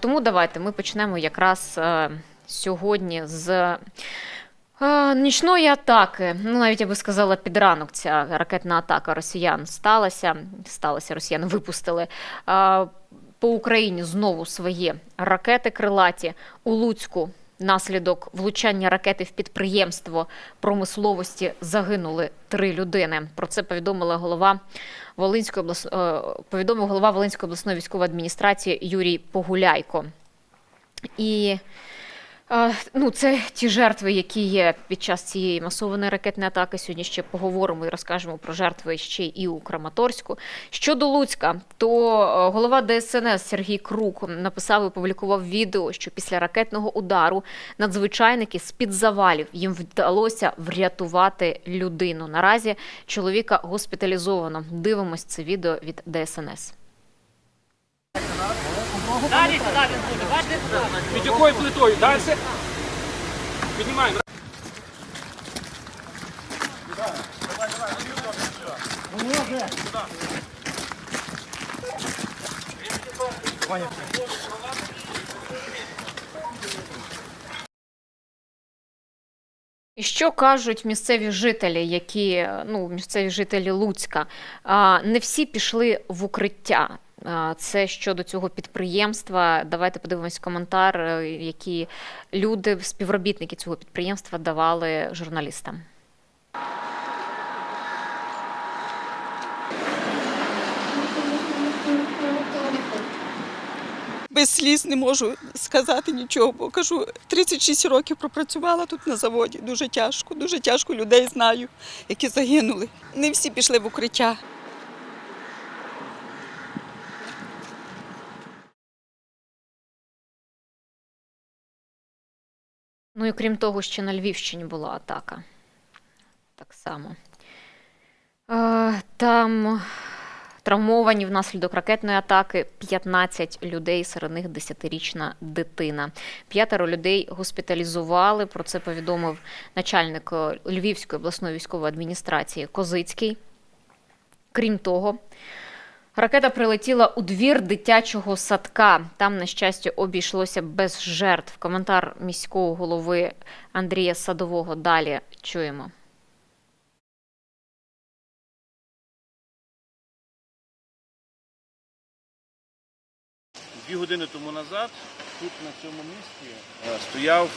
Тому давайте ми почнемо якраз е, сьогодні з е, нічної атаки. Ну, навіть я би сказала, під ранок ця ракетна атака росіян сталася. Сталася, росіяни випустили. е, По Україні знову свої ракети крилаті у Луцьку. Наслідок влучання ракети в підприємство промисловості загинули три людини. Про це повідомила голова Волинської облас... е, повідомив голова Волинської обласної військової адміністрації Юрій Погуляйко. І ну, це ті жертви, які є під час цієї масованої ракетної атаки. Сьогодні ще поговоримо і розкажемо про жертви ще і у Краматорську. Щодо Луцька, то е, голова ДСНС Сергій Крук написав і опублікував відео, що після ракетного удару надзвичайники з під завалів їм вдалося врятувати людину. Наразі чоловіка госпіталізовано. Дивимось це відео від ДСНС. Далі сюди він буде, бачите? Під якою плитою? Далі? Піднімаємо. І що кажуть місцеві жителі, які ну місцеві жителі Луцька? Не всі пішли в укриття. Це щодо цього підприємства. Давайте подивимось коментар, е, які люди, співробітники цього підприємства давали журналістам. Без сліз не можу сказати нічого, бо кажу, 36 років пропрацювала тут на заводі. Дуже тяжко, дуже тяжко людей знаю, які загинули. Не всі пішли в укриття. Ну і крім того, ще на Львівщині була атака. Так само. Е, Там травмовані внаслідок ракетної атаки 15 людей, серед них 10-річна дитина. П'ятеро людей госпіталізували. Про це повідомив начальник е, Львівської обласної військової адміністрації Козицький. Крім того, Ракета прилетіла у двір дитячого садка. Там, на щастя, обійшлося без жертв. Коментар міського голови Андрія Садового далі чуємо. Дві години тому назад тут на цьому місці е, стояв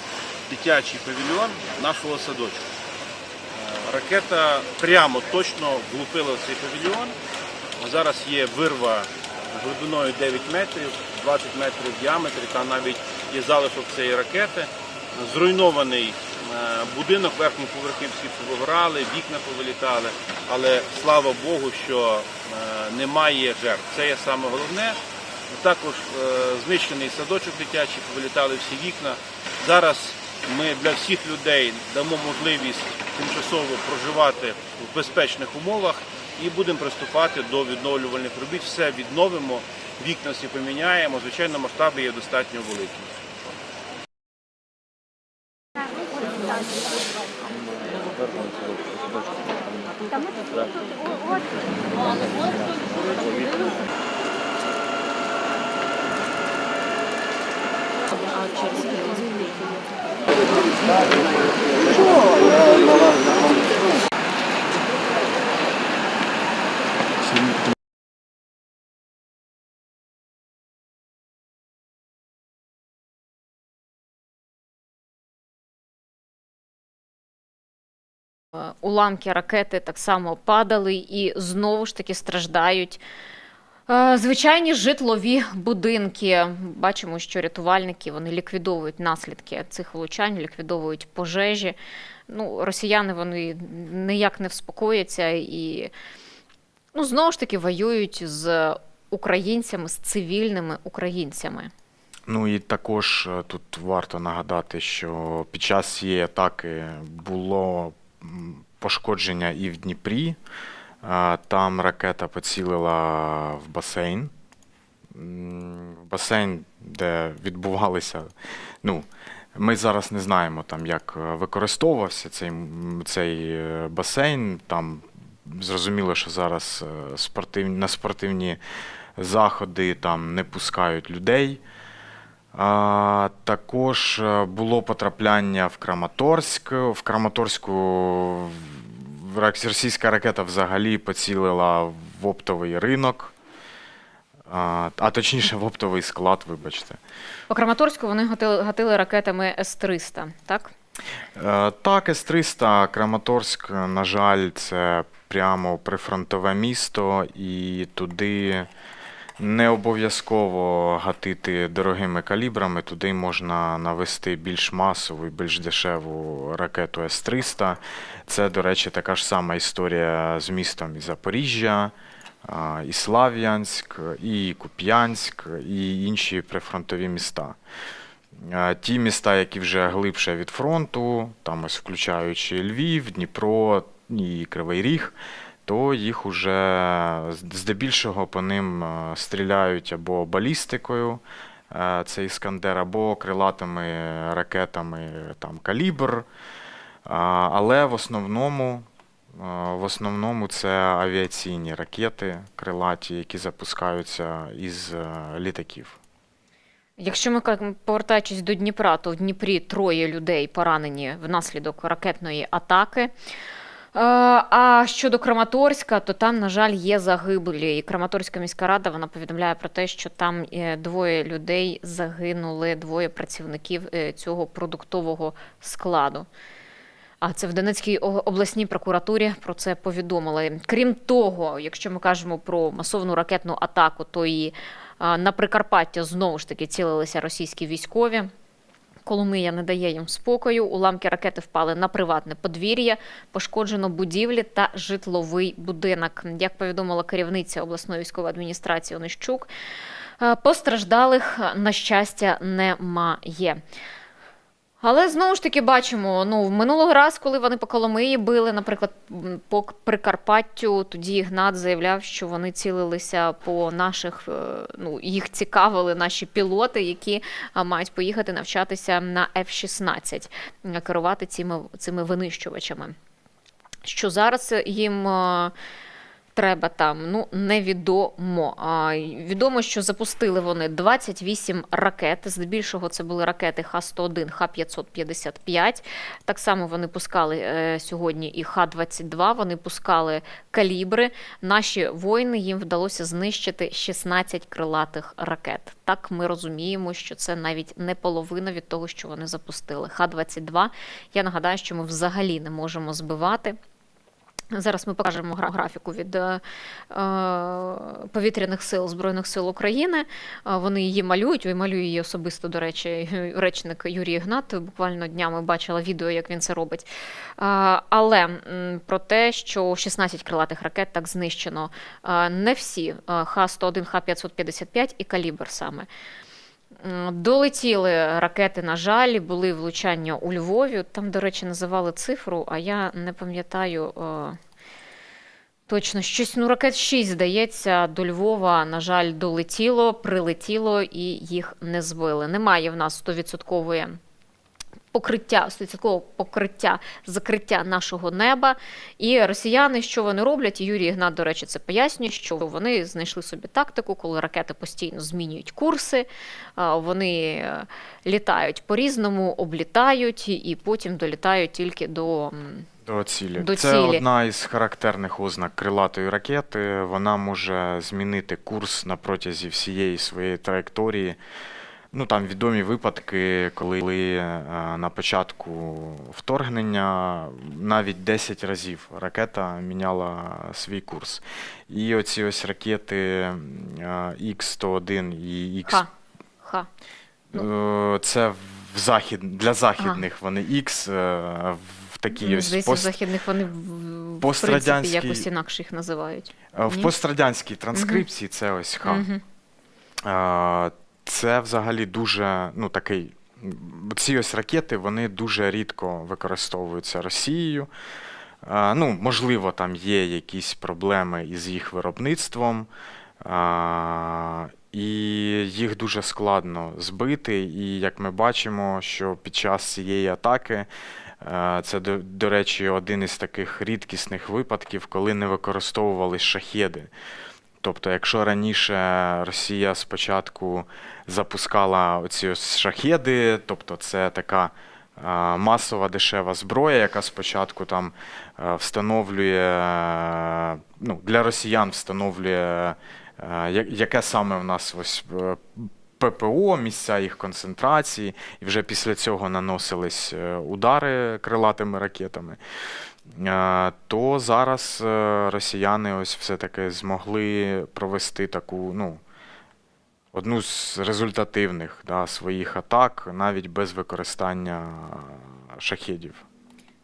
дитячий павільйон нашого садочку. Е, Ракета прямо точно влупила цей павільйон. Зараз є вирва глибиною 9 метрів, 20 метрів в діаметрі, там навіть є залишок цієї ракети. Зруйнований е, будинок, верхні поверхи всі повигорали, вікна повилітали, але слава Богу, що немає жертв. Це є саме головне. Також е, знищений садочок дитячий, повилітали всі вікна. Зараз ми для всіх людей дамо можливість тимчасово проживати в безпечних умовах і будемо приступати до відновлювальних робіт. Все відновимо, вікна всі поміняємо. Звичайно, масштаби є достатньо великі. Е, Уламки ракети так само падали і знову ж таки страждають. Е, Звичайні житлові будинки. Бачимо, що рятувальники вони ліквідовують наслідки цих влучань, ліквідовують пожежі. Ну, росіяни вони ніяк не вспокояться і ну, знову ж таки воюють з українцями, з цивільними українцями. Ну і також е, тут варто нагадати, що під час цієї атаки було пошкодження і в Дніпрі. Там ракета поцілила в басейн. В басейн, де відбувалися. Ну, ми зараз не знаємо, там, як е, використовувався цей, цей е, басейн. Там зрозуміло, що зараз е, спортивні, на спортивні заходи там не пускають людей. А, також було потрапляння в Краматорськ. В Краматорську російська ракета взагалі поцілила в оптовий ринок, а, а точніше в оптовий склад, вибачте. По Краматорську вони гатили, гатили ракетами С-300, так? Е, Так, С-300, Краматорськ, на жаль, це прямо прифронтове місто, і туди не обов'язково гатити дорогими калібрами, туди можна навести більш масову і більш дешеву ракету С-300. Це, до речі, така ж сама історія з містом і Запоріжжя, і Слав'янськ, і Куп'янськ, і інші прифронтові міста. Ті міста, які вже глибше від фронту, там ось включаючи Львів, Дніпро і Кривий Ріг, то їх уже здебільшого по ним е, стріляють або балістикою, е, це Іскандер, або крилатими ракетами там Калібр. Але в основному, е, в основному це авіаційні ракети крилаті, які запускаються із літаків. Якщо ми повертаючись до Дніпра, то в Дніпрі троє людей поранені внаслідок ракетної атаки. Е, А щодо Краматорська, то там, на жаль, є загиблі. І Краматорська міська рада вона повідомляє про те, що там е, двоє людей загинули, двоє працівників е, цього продуктового складу. А це в Донецькій обласній прокуратурі про це повідомили. Крім того, якщо ми кажемо про масовну ракетну атаку, то і на Прикарпаття знову ж таки цілилися російські військові. Коломия не дає їм спокою. Уламки ракети впали на приватне подвір'я, пошкоджено будівлі та житловий будинок. Як повідомила керівниця обласної військової адміністрації Онищук, е, постраждалих на щастя немає. Але знову ж таки бачимо, ну в минулого раз, коли вони по Коломиї били, наприклад, по Прикарпаттю, тоді Ігнат заявляв, що вони цілилися по наших, е, ну їх цікавили наші пілоти, які мають поїхати навчатися на F-16, е, керувати цими, цими винищувачами. Що зараз їм. Треба там, ну невідомо. А, відомо, що запустили вони 28 ракет. Здебільшого це були ракети Х-101, Х-555. Так само вони пускали е, сьогодні і Х-22. Вони пускали калібри. Наші воїни їм вдалося знищити 16 крилатих ракет. Так ми розуміємо, що це навіть не половина від того, що вони запустили. Х-22. Я нагадаю, що ми взагалі не можемо збивати. Зараз ми покажемо графіку від е, е, повітряних сил Збройних сил України. Е, Вони її малюють. і малює її особисто, до речі, речник Юрій Ігнат. Буквально днями бачила відео, як він це робить. Але про те, що 16 крилатих ракет так знищено. Не всі Е, Х-101, Х-555 і калібр саме. Долетіли ракети, на жаль, були влучання у Львові. Там, до речі, називали цифру, а я не пам'ятаю е, точно щось. Ну, ракет 6, здається, до Львова, на жаль, долетіло, прилетіло і їх не збили. Немає в нас 100% покриття, 100% покриття, закриття нашого неба. І росіяни, що вони роблять, і Юрій Ігнат, до речі, це пояснює, що вони знайшли собі тактику, коли ракети постійно змінюють курси, вони е, літають по-різному, облітають і потім долітають тільки до. До цілі. До Це цілі. одна із характерних ознак крилатої ракети. Вона може змінити курс на протязі всієї своєї траєкторії. Ну там відомі випадки, коли е, на початку вторгнення навіть 10 разів ракета міняла свій курс. І оці ось ракети е, Х-101 і Х Ха. Ха. Е, Це в захід для західних вони X е, в такій ось в пост, західних вони в, в принципі якось інакше їх називають. е, в ні? пострадянській транскрипції. Це ось Х. Мгм. Це взагалі дуже ну такий. Ці ось ракети вони дуже рідко використовуються Росією. Ну, можливо, там є якісь проблеми із їх виробництвом. І їх дуже складно збити. І як ми бачимо, що під час цієї атаки це, до, до речі, один із таких рідкісних випадків, коли не використовували шахеди. Тобто, якщо раніше Росія спочатку запускала ось шахеди, тобто це така масова дешева зброя, яка спочатку там е, встановлює, е, ну, для росіян встановлює, е, яке саме в нас ось ППО, місця їх концентрації, і вже після цього наносились удари крилатими ракетами. То зараз е, росіяни ось все-таки змогли провести таку, ну, одну з результативних да, своїх атак навіть без використання шахедів.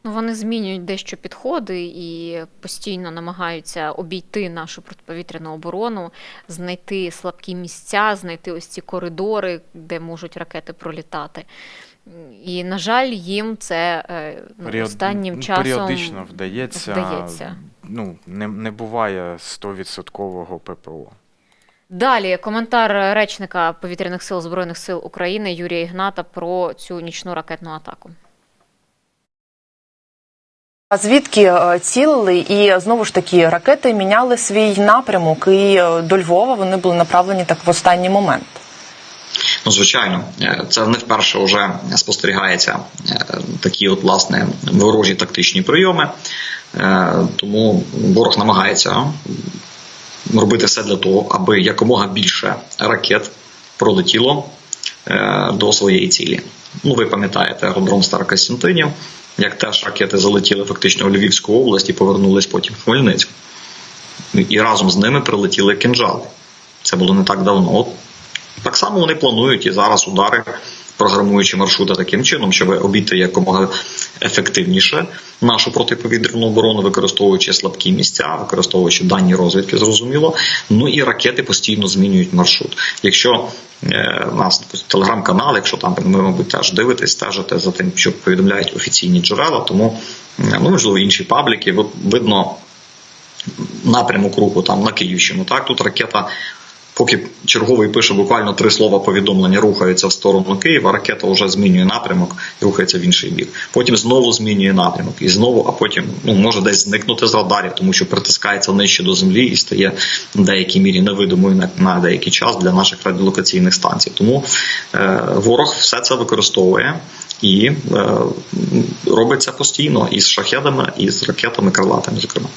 Ну, вони змінюють дещо підходи і постійно намагаються обійти нашу протиповітряну оборону, знайти слабкі місця, знайти ось ці коридори, де можуть ракети пролітати. І, на жаль, їм це е, ну, Період- останнім ну, часом періодично вдається. вдається. Ну, не, не буває 100% ППО. Далі коментар речника повітряних сил Збройних сил України Юрія Ігната про цю нічну ракетну атаку. А звідки е, цілили, і знову ж таки ракети міняли свій напрямок, і е, до Львова вони були направлені так в останній момент. Ну, звичайно, е, це не вперше вже спостерігається е, такі от власне ворожі тактичні прийоми. Е, Тому ворог намагається робити все для того, аби якомога більше ракет пролетіло до своєї цілі. Ну, ви пам'ятаєте аеродром Старокостянтинів, як теж ракети залетіли фактично у Львівську область і повернулись потім в Хмельницьк. І разом з ними прилетіли кинжали. Це було не так давно. Так само вони планують і зараз удари, програмуючи маршрути таким чином, щоб обійти якомога ефективніше нашу протиповітряну оборону, використовуючи слабкі місця, використовуючи дані розвідки, зрозуміло. Ну і ракети постійно змінюють маршрут. Якщо е, у нас телеграм-канал, якщо там ви, мабуть, теж дивитесь, стежите за тим, що повідомляють офіційні джерела, тому е, ну можливо інші пабліки, видно напрямок руху там на Київщину. Так тут ракета. Поки черговий пише буквально три слова повідомлення, рухається в сторону Києва, ракета вже змінює напрямок і рухається в інший бік. Потім знову змінює напрямок і знову, а потім ну може десь зникнути з радарів, тому що притискається нижче до землі і стає в деякій мірі невидимою на, на деякий час для наших радіолокаційних станцій. Тому е, ворог все це використовує і е, робить постійно із шахедами, і з ракетами крилатими, зокрема.